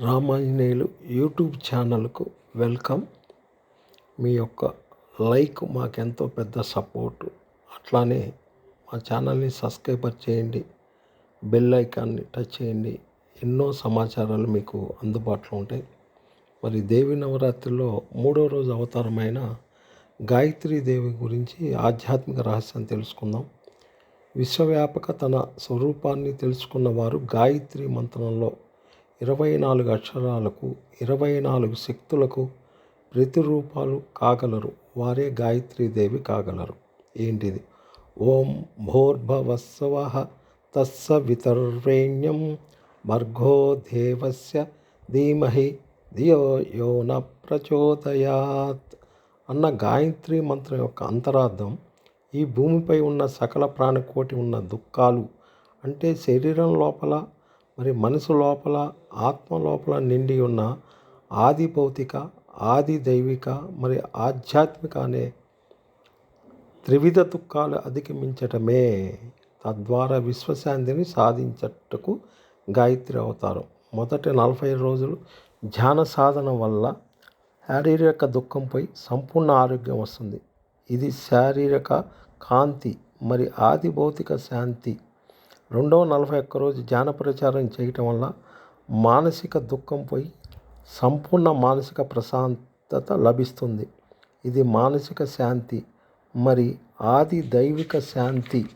Ramanjaneyulu YouTube ఛానల్కు welcome. మీ యొక్క లైక్ మాకెంతో పెద్ద సపోర్టు. అట్లానే మా ఛానల్ని సబ్స్క్రైబర్ చేయండి బెల్ ఐకాన్ని టచ్ చేయండి. ఎన్నో సమాచారాలు మీకు అందుబాటులో ఉంటాయి. మరి దేవి నవరాత్రిలో మూడో రోజు అవతారమైన గాయత్రి దేవి గురించి ఆధ్యాత్మిక రహస్యం తెలుసుకుందాం. విశ్వవ్యాపక తన స్వరూపాన్ని తెలుసుకున్న వారు గాయత్రి మంత్రంలో ఇరవై నాలుగు అక్షరాలకు ఇరవై నాలుగు శక్తులకు ప్రతిరూపాలు కాగలరు. వారే గాయత్రీదేవి కాగలరు. ఏంటిది? ఓం భోర్భవస్వ తస్స వితర్వేణ్యం భర్గో దేవస్య ధీమహి ధియో యో న ప్రచోదయాత్ అన్న గాయత్రి మంత్రం యొక్క అంతరార్థం ఈ భూమిపై ఉన్న సకల ప్రాణకోటి ఉన్న దుఃఖాలు అంటే శరీరం లోపల మరి మనసు లోపల ఆత్మ లోపల నిండి ఉన్న ఆది భౌతిక ఆది దైవిక మరి ఆధ్యాత్మిక అనే త్రివిధ దుఃఖాలు అధిగమించటమే తద్వారా విశ్వశాంతిని సాధించటకు గాయత్రి అవతారం. మొదటి నలభై రోజులు ధ్యాన సాధన వల్ల శారీరక దుఃఖంపై సంపూర్ణ ఆరోగ్యం వస్తుంది. ఇది శారీరక కాంతి మరి ఆది భౌతిక శాంతి రెండవ నలభై ఒక్క రోజు ధ్యాన ప్రచారం చేయటం వల్ల మానసిక దుఃఖం పోయి సంపూర్ణ మానసిక ప్రశాంతత లభిస్తుంది. ఇది మానసిక శాంతి. మరి ఆది దైవిక శాంతి.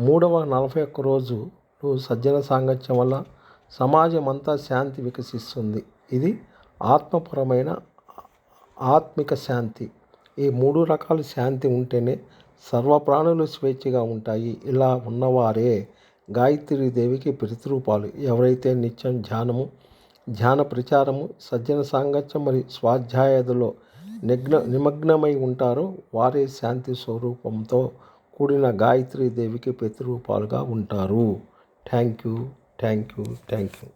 మూడవ నలభై ఒక్క రోజు సజ్జన సాంగత్యం వల్ల సమాజం అంతా శాంతి వికసిస్తుంది. ఇది ఆత్మపరమైన ఆత్మిక శాంతి. ఈ మూడు రకాల శాంతి ఉంటేనే సర్వప్రాణులు స్వేచ్ఛగా ఉంటాయి. ఇలా ఉన్నవారే గాయత్రి దేవికి ప్రతిరూపాలు ఎవరైతే నిత్యం ధ్యానము ధ్యాన ప్రచారము సజ్జన సాంగత్యం మరియు స్వాధ్యాయతలో నిగ్న నిమగ్నమై ఉంటారో వారే శాంతి స్వరూపంతో కూడిన గాయత్రి దేవికి ప్రతిరూపాలుగా ఉంటారు. Thank you thank you thank you.